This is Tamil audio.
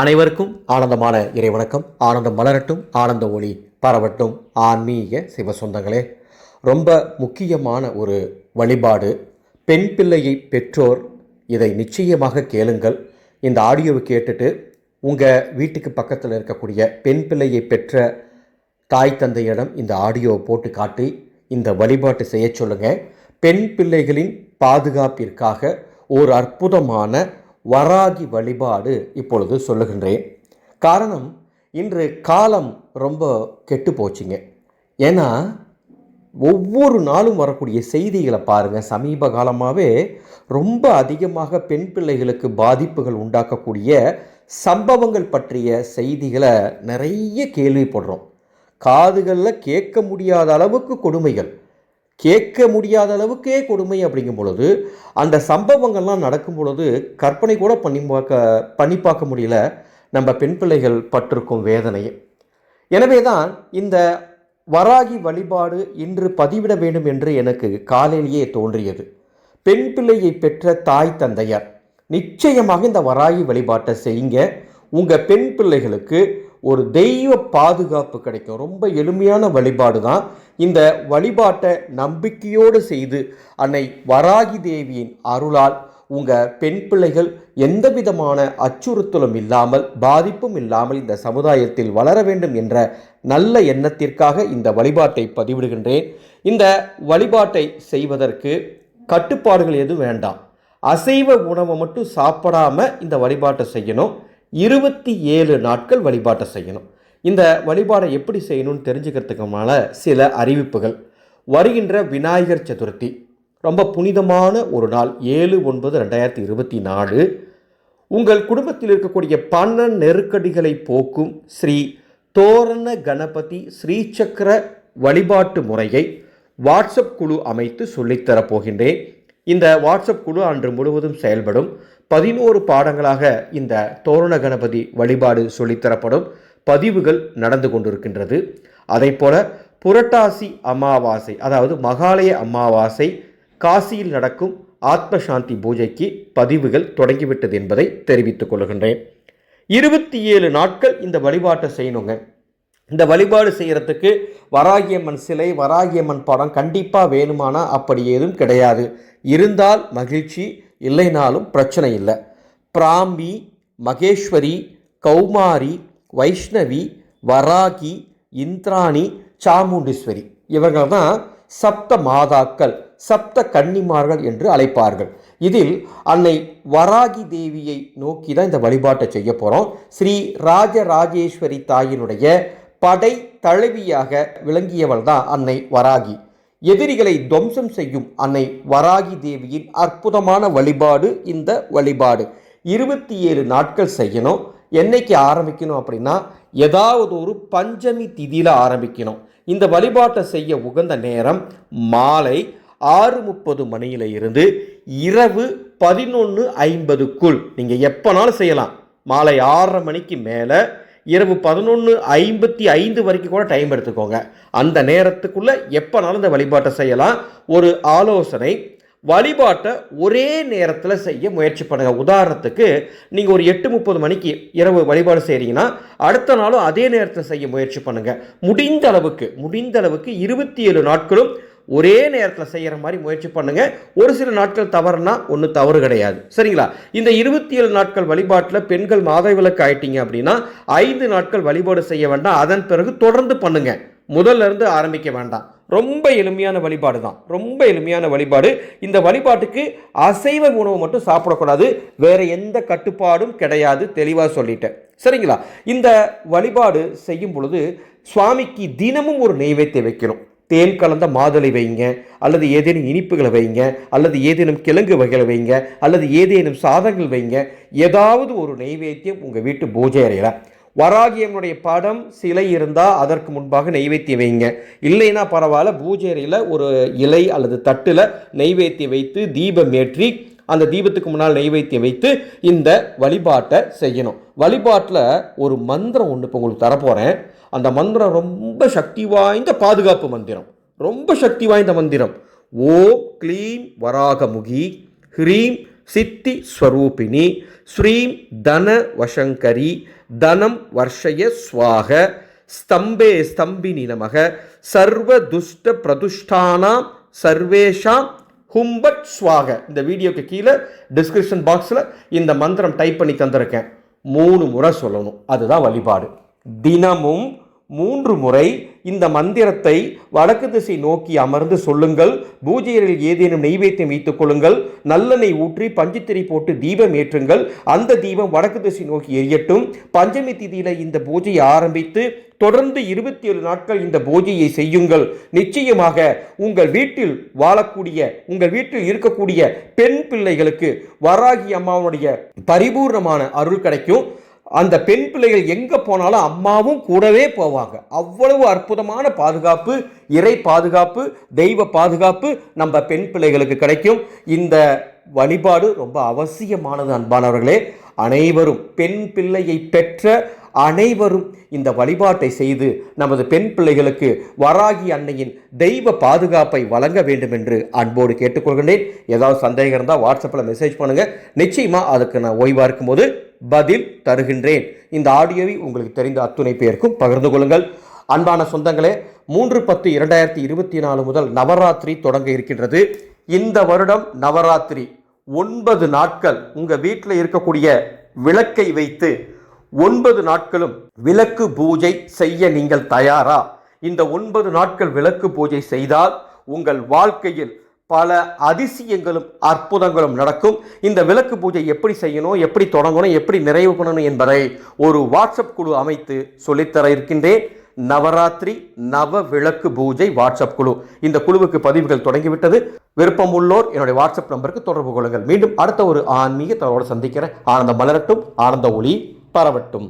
அனைவருக்கும் ஆனந்தமான இறைவணக்கம். ஆனந்தம் மலரட்டும் ஆனந்த ஒளி பரவட்டும். ஆன்மீக சிவ சொந்தங்களே ரொம்ப முக்கியமான ஒரு வழிபாடு. பெண் பிள்ளையை பெற்றோர் இதை நிச்சயமாக கேளுங்கள். இந்த ஆடியோவை கேட்டுட்டு உங்கள் வீட்டுக்கு பக்கத்தில் இருக்கக்கூடிய பெண் பிள்ளையை பெற்ற தாய் தந்தையிடம் இந்த ஆடியோவை போட்டு காட்டி இந்த வழிபாட்டு செய்ய சொல்லுங்கள் பெண் பிள்ளைகளின் பாதுகாப்பிற்காக ஒரு அற்புதமான வராகி வழிபாடு இப்பொழுது சொல்லுகின்றேன். காரணம் இன்று காலம் ரொம்ப கெட்டு போச்சுங்க. ஏன்னா ஒவ்வொரு நாளும் வரக்கூடிய செய்திகளை பாருங்கள் சமீப காலமாகவே ரொம்ப அதிகமாக பெண் பிள்ளைகளுக்கு பாதிப்புகள் உண்டாக்கக்கூடிய சம்பவங்கள் பற்றிய செய்திகளை நிறைய கேள்விப்படுறோம். காதுகளில் கேட்க முடியாத அளவுக்கு கொடுமைகள். கேட்க முடியாத அளவுக்கே கொடுமை அப்படிங்கும் பொழுது அந்த சம்பவங்கள்லாம் நடக்கும் பொழுது கற்பனை கூட பண்ணி பார்க்க பண்ணி பார்க்க முடியல. நம்ம பெண் பிள்ளைகள் பட்டிருக்கும் வேதனையை எனவே தான் இந்த வராகி வழிபாடு இன்று பதிவிட வேண்டும் என்று எனக்கு காலையிலேயே தோன்றியது. பெண் பிள்ளையை பெற்ற தாய் தந்தையார் நிச்சயமாக இந்த வராகி வழிபாட்டை செய்யுங்க. உங்கள் பெண் பிள்ளைகளுக்கு ஒரு தெய்வ பாதுகாப்பு கிடைக்கும். ரொம்ப எளிமையான வழிபாடு தான். இந்த வழிபாட்டை நம்பிக்கையோடு செய்து அன்னை வராகி தேவியின் அருளால் உங்கள் பெண் பிள்ளைகள் எந்த விதமான அச்சுறுத்தலும் இல்லாமல் பாதிப்பும் இல்லாமல் இந்த சமுதாயத்தில் வளர வேண்டும் என்ற நல்ல எண்ணத்திற்காக இந்த வழிபாட்டை பதிவிடுகின்றேன். இந்த வழிபாட்டை செய்வதற்கு கட்டுப்பாடுகள் எதுவும் வேண்டாம். அசைவ உணவை மட்டும் சாப்பிடாம இந்த வழிபாட்டை செய்யணும். இருபத்தி ஏழு நாட்கள் வழிபாட்டை செய்யணும். இந்த வழிபாடை எப்படி செய்யணும்னு தெரிஞ்சுக்கிறதுக்குமான சில அறிவிப்புகள். வருகின்ற விநாயகர் சதுர்த்தி ரொம்ப புனிதமான ஒரு நாள் ஏழு ஒன்பது ரெண்டாயிரத்தி இருபத்தி நாலு. உங்கள் குடும்பத்தில் இருக்கக்கூடிய பண நெருக்கடிகளை போக்கும் ஸ்ரீ தோரண கணபதி ஸ்ரீசக்கர வழிபாட்டு முறையை வாட்ஸ்அப் குழு அமைத்து சொல்லித்தரப் போகின்றேன். இந்த வாட்ஸ்அப் குழு அன்று முழுவதும் செயல்படும். பதினோரு பாடங்களாக இந்த தோரண கணபதி வழிபாடு சொல்லித்தரப்படும். பதிவுகள் நடந்து கொண்டிருக்கின்றது. அதே போல புரட்டாசி அமாவாசை அதாவது மகாலய அமாவாசை காசியில் நடக்கும் ஆத்ம சாந்தி பூஜைக்கு பதிவுகள் தொடங்கிவிட்டது என்பதை தெரிவித்துக் கொள்கின்றேன். இருபத்தி ஏழு நாட்கள் இந்த வழிபாட்டை செய்யணுங்க. இந்த வழிபாடு செய்கிறதுக்கு வராகியம்மன் சிலை வராகியம்மன் படம் கண்டிப்பாக வேணுமானா அப்படி ஏதும் கிடையாது. இருந்தால் மகிழ்ச்சி இல்லைனாலும் பிரச்சனை இல்லை. பிராம்பி மகேஸ்வரி கௌமாரி வைஷ்ணவி வராகி இந்திராணி சாமுண்டீஸ்வரி. இவர்கள் தான் சப்த மாதாக்கள் சப்த கன்னிமார்கள் என்று அழைப்பார்கள். இதில் அன்னை வராகி தேவியை நோக்கி தான் இந்த வழிபாட்டை செய்ய போகிறோம் ஸ்ரீ ராஜராஜேஸ்வரி தாயினுடைய படை தழுவியாக விளங்கியவள் தான் அன்னை வராகி. எதிரிகளை துவம்சம் செய்யும் அன்னை வராகி தேவியின் அற்புதமான வழிபாடு இந்த வழிபாடு. இருபத்தி ஏழு நாட்கள் செய்யணும். என்னைக்கு ஆரம்பிக்கணும் அப்படின்னா ஏதாவது ஒரு பஞ்சமி திதியில் ஆரம்பிக்கணும். இந்த வழிபாட்டை செய்ய உகந்த நேரம் மாலை ஆறு முப்பது மணியில இருந்து இரவு பதினொன்று ஐம்பதுக்குள். நீங்கள் எப்போனாலும் செய்யலாம். மாலை ஆறரை மணிக்கு மேலே இரவு பதினொன்று ஐம்பத்தி ஐந்து வரைக்கும் கூட டைம் எடுத்துக்கோங்க. அந்த நேரத்துக்குள்ளே எப்போனாலும் இந்த வழிபாட்டை செய்யலாம். ஒரு ஆலோசனை வழிபாட்டை ஒரே நேரத்தில் செய்ய முயற்சி பண்ணுங்கள் உதாரணத்துக்கு நீங்கள் ஒரு எட்டு முப்பது மணிக்கு இரவு வழிபாடு செய்கிறீங்கன்னா அடுத்த நாளும் அதே நேரத்தில் செய்ய முயற்சி பண்ணுங்கள் முடிந்த அளவுக்கு முடிந்த அளவுக்கு இருபத்தி ஏழு நாட்களும் ஒரே நேரத்தில் செய்கிற மாதிரி முயற்சி பண்ணுங்க. ஒரு சில நாட்கள் தவறுனா ஒன்றும் தவறு கிடையாது. சரிங்களா? இந்த இருபத்தி ஏழு நாட்கள் வழிபாட்டில் பெண்கள் மாதவிலக்கு ஆயிட்டீங்க அப்படின்னா ஐந்து நாட்கள் வழிபாடு செய்ய வேண்டாம். அதன் பிறகு தொடர்ந்து பண்ணுங்க. முதல்ல இருந்து ஆரம்பிக்க வேண்டாம். ரொம்ப எளிமையான வழிபாடு தான். ரொம்ப எளிமையான வழிபாடு. இந்த வழிபாட்டுக்கு அசைவ உணவு மட்டும் சாப்பிடக்கூடாது. வேறு எந்த கட்டுப்பாடும் கிடையாது தெளிவாக சொல்லிட்டேன். சரிங்களா? இந்த வழிபாடு செய்யும் பொழுது சுவாமிக்கு தினமும் ஒரு நெய்வேத்தியம் வைக்கணும். தேன் கலந்த மாதுளை வைங்க அல்லது ஏதேனும் இனிப்புகளை வைங்க அல்லது ஏதேனும் கிழங்கு வகைகளை வைங்க அல்லது ஏதேனும் சாதங்கள் வைங்க. ஏதாவது ஒரு நெய்வேத்தியம் உங்கள் வீட்டு பூஜை அறையில். வராகியம்னுடைய படம் சிலை இருந்தால் அதற்கு முன்பாக நெய்வேத்தியம் வைங்க. இல்லைன்னா பரவாயில்ல பூஜேரியில் ஒரு இலை அல்லது தட்டில் நெய்வேத்தியம் வைத்து தீபம் ஏற்றி அந்த தீபத்துக்கு முன்னால் நெய்வேத்தியம் வைத்து இந்த வழிபாட்டை செய்யணும். வழிபாட்டில் ஒரு மந்திரம் ஒன்று இப்போ உங்களுக்கு தரப்போகிறேன் அந்த மந்திரம் ரொம்ப சக்தி வாய்ந்த பாதுகாப்பு மந்திரம். ரொம்ப சக்தி வாய்ந்த மந்திரம். ஓம் க்ளீம் வராகமுகி ஹ்ரீம் சித்தி ஸ்வரூபிணி ஸ்ரீம் தன வசங்கரி தனம் வர்ஷய ஸ்வாக ஸ்தம்பே ஸ்தம்பினி நமக சர்வ துஷ்ட பிரதுஷ்டானாம் சர்வேஷாம் ஹும்பட் ஸ்வாக இந்த வீடியோக்கு கீழே டிஸ்கிரிப்ஷன் பாக்ஸில் இந்த மந்திரம் டைப் பண்ணி தந்திருக்கேன். மூணு முறை சொல்லணும். அதுதான் வழிபாடு. தினமும் மூன்று முறை இந்த மந்திரத்தை வடக்கு திசை நோக்கி அமர்ந்து சொல்லுங்கள். பூஜையரில் ஏதேனும் நெய்வேத்தியம் வைத்துக் கொள்ளுங்கள். நல்லெண்ணெய் ஊற்றி பஞ்சுத்திரை போட்டு தீபம் ஏற்றுங்கள். அந்த தீபம் வடக்கு திசை நோக்கி எரியட்டும். பஞ்சமி திதியில இந்த பூஜையை ஆரம்பித்து தொடர்ந்து இருபத்தி ஏழு நாட்கள் இந்த பூஜையை செய்யுங்கள். நிச்சயமாக உங்கள் வீட்டில் வாழக்கூடிய உங்கள் வீட்டில் இருக்கக்கூடிய பெண் பிள்ளைகளுக்கு வராகி அம்மாவுடைய பரிபூர்ணமான அருள் கிடைக்கும். அந்த பெண் பிள்ளைகள் எங்கே போனாலும் அம்மாவும் கூடவே போவாங்க. அவ்வளவு அற்புதமான பாதுகாப்பு இறை பாதுகாப்பு தெய்வ பாதுகாப்பு நம்ம பெண் பிள்ளைகளுக்கு கிடைக்கும். இந்த வழிபாடு ரொம்ப அவசியமானது அன்பானவர்களே. அனைவரும் பெண் பிள்ளையை பெற்ற அனைவரும் இந்த வழிபாட்டை செய்து நமது பெண் பிள்ளைகளுக்கு வராகி அன்னையின் தெய்வ பாதுகாப்பை வழங்க வேண்டும் என்று அன்போடு கேட்டுக்கொள்கின்றேன். ஏதாவது சந்தேகம் இருந்தால் வாட்ஸ்அப்பில் மெசேஜ் பண்ணுங்கள் நிச்சயமாக அதுக்கு நான் ஓய்வாக இருக்கும்போது பதில் தருகின்றேன். இந்த ஆடியோவை உங்களுக்கு தெரிந்த அத்துணை பேருக்கும் பகிர்ந்து கொள்ளுங்கள். அன்பான சொந்தங்களே மூன்று பத்து இரண்டாயிரத்தி இருபத்தி நாலு முதல் நவராத்திரி தொடங்க இருக்கின்றது. இந்த வருடம் நவராத்திரி. ஒன்பது நாட்கள் உங்கள் வீட்டில் இருக்கக்கூடிய விளக்கை வைத்து ஒன்பது நாட்களும் விளக்கு பூஜை செய்ய நீங்கள் தயாரா? இந்த ஒன்பது நாட்கள் விளக்கு பூஜை செய்தால் உங்கள் வாழ்க்கையில் பல அதிசயங்களும் அற்புதங்களும் நடக்கும். இந்த விளக்கு பூஜை எப்படி செய்யணும் எப்படி தொடங்கணும் எப்படி நிறைவு பண்ணணும் என்பதை ஒரு வாட்ஸ்அப் குழு அமைத்து சொல்லித்தர இருக்கின்றேன். நவராத்திரி நவ விளக்கு பூஜை வாட்ஸ்அப் குழு. இந்த குழுவுக்கு பதிவுகள் தொடங்கிவிட்டது. விருப்பம் உள்ளோர் என்னுடைய வாட்ஸ்அப் நம்பருக்கு தொடர்பு கொள்ளுங்கள். மீண்டும் அடுத்த ஒரு ஆன்மீக தகவலோடு சந்திக்கிறேன். ஆனந்த மலரட்டும் ஆனந்த ஒளி பரவட்டும்.